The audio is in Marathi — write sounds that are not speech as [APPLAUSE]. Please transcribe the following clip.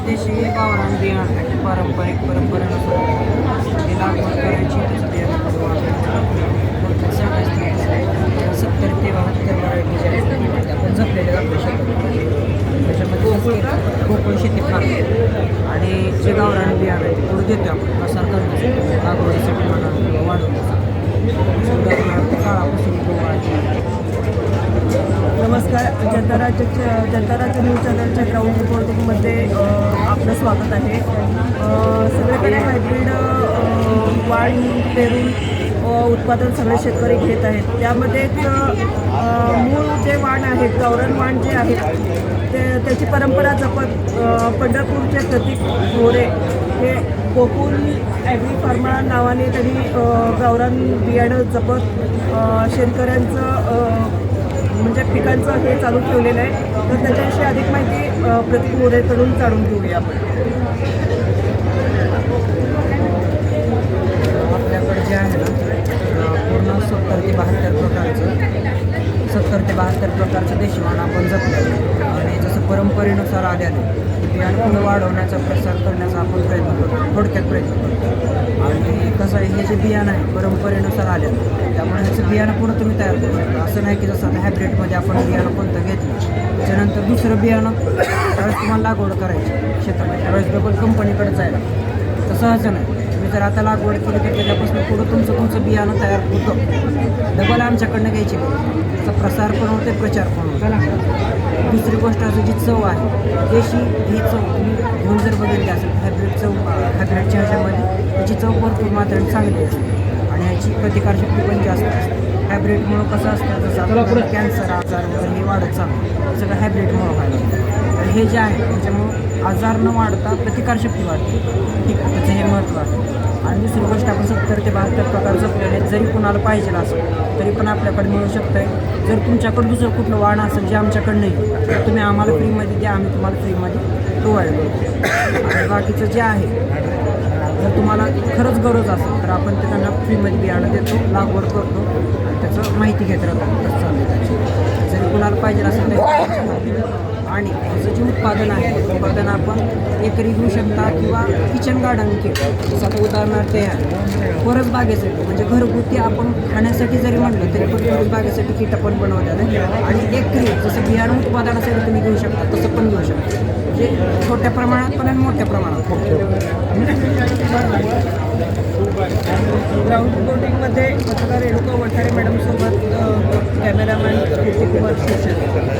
देशी गावरान बियाणं पारंपरिक परंपरेनुसार ते लागवड करायची सत्तर ते बहात्तर व्हरायटी जे आहेत त्या आपण जातो शेतात त्याच्यामध्ये कोकण शेती फार आणि जे गावरान बियाणं आहे ते थोडं देतो आपण. प्रसार करण्यासाठी लागवडीसाठी म्हणा वाढवण्यासाठी. जनता राज्याच्या जनता राज्य न्यूज चॅनलच्या ग्राउंड रिपोर्टिंगमध्ये आपलं स्वागत आहे. सगळीकडे हायब्रिड वाण पेरून उत्पादन सगळे शेतकरी घेत आहेत. त्यामध्ये एक, मूळ जे वाण आहेत गौरण वाण जे आहेत ते त्याची परंपरा जपत पंढरपूरचे प्रतीक गोरे हे गोकुल ॲग्री फार्मा नावाने त्यांनी अ, गावरान बियाणं जपत शेतकऱ्यांचं पिकांचं हे चालू ठेवलेलं आहे. तर त्याच्याविषयी अधिक माहिती प्रतीक मोरेकडून जाणून घेऊया आपण. आपल्याकडे जे आहे ना पूर्ण सत्तर ते बहात्तर प्रकारचं सत्तर ते बहात्तर प्रकारचं देशी आपण जपलं आणि परंपरेनुसार आल्याने बियाणं पुढं वाढवण्याचा प्रसार करण्याचा आपण प्रयत्न करतो. थोडक्यात प्रयत्न करतो. आणि कसं आहे हे जे बियाणं आहे परंपरेनुसार आल्या त्यामुळे ह्याचं बियाणं पूर्ण तुम्ही तयार करू शकता. असं नाही की जसं आता हायब्रिडमध्ये आपण बियाणं कोणतं घेतलं त्याच्यानंतर दुसरं बियाणं [COUGHS] त्यावेळेस तुम्हाला लागवड करायची शेतामध्ये त्यावेळेस डबल कंपनीकडे जायला. तसं असं नाही. तुम्ही जर आता लागवड केली तर त्याच्यापासून पुढं तुमचं तुमचं बियाणं तयार होतं. डबल आमच्याकडनं घ्यायची. त्याचा प्रसार पण होते प्रचार पण होतो दुसरी गोष्ट असं जी चव आहे देशी ही चव तुम्ही घेऊन जर बघितली असेल हायब्रिड चव हायब्रिडच्या ह्याच्यामध्ये त्याची चव भरपूर मात्राने चांगली असते. आणि ह्याची प्रतिकारशक्ती पण जास्त असते. हायब्रिडमुळं कसं असतं जसं आपल्याला कॅन्सर आजार वगैरे हे वाढत चालतं सगळं हायब्रिडमुळं व्हायला हे जे आहे त्याच्यामुळं आजार न वाढता प्रतिकारशक्ती वाढते. ठीक आहे त्याचं हे महत्त्व आहे आणि दुसरी गोष्ट आपण सत्तर ते बहात्तर प्रकार जपलेले जरी कुणाला पाहिजे असं तरी पण आपल्याकडे मिळू शकतं आहे जर तुमच्याकडे दुसरं कुठलं वाण असेल जे आमच्याकडे नाही तर तुम्ही आम्हाला फ्रीमध्ये द्या. आम्ही तुम्हाला फ्रीमध्ये प्रोव्हाइड करू. आणि बाकीचं जे आहे जर तुम्हाला खरंच गरज असेल तर आपण ते त्यांना फ्रीमध्ये बियाणं देतो लागवड करतो. त्याचं माहिती घेत राहतो. चालू त्याची जरी कुणाला पाहिजे असेल तर आणि त्याचं जे उत्पादन आहे उत्पादन आपण एकरी घेऊ शकता किंवा किचन गार्डन किंवा जसं आता उदाहरणार्थ हे आहे परस बागेसाठी म्हणजे घरगुती आपण खाण्यासाठी जरी म्हटलं तरी पण परस बागेसाठी किट पण बनवतात आणि एकरी जसं बियाणं असेल तुम्ही घेऊ शकता तसं पण घेऊ शकता. म्हणजे छोट्या प्रमाणात पण आणि मोठ्या प्रमाणात ग्राउंड रिपोर्टिंगमध्ये पत्रकार रेणुका वठारे मॅडमसोबत कॅमेरामॅन कुमार शिवशेती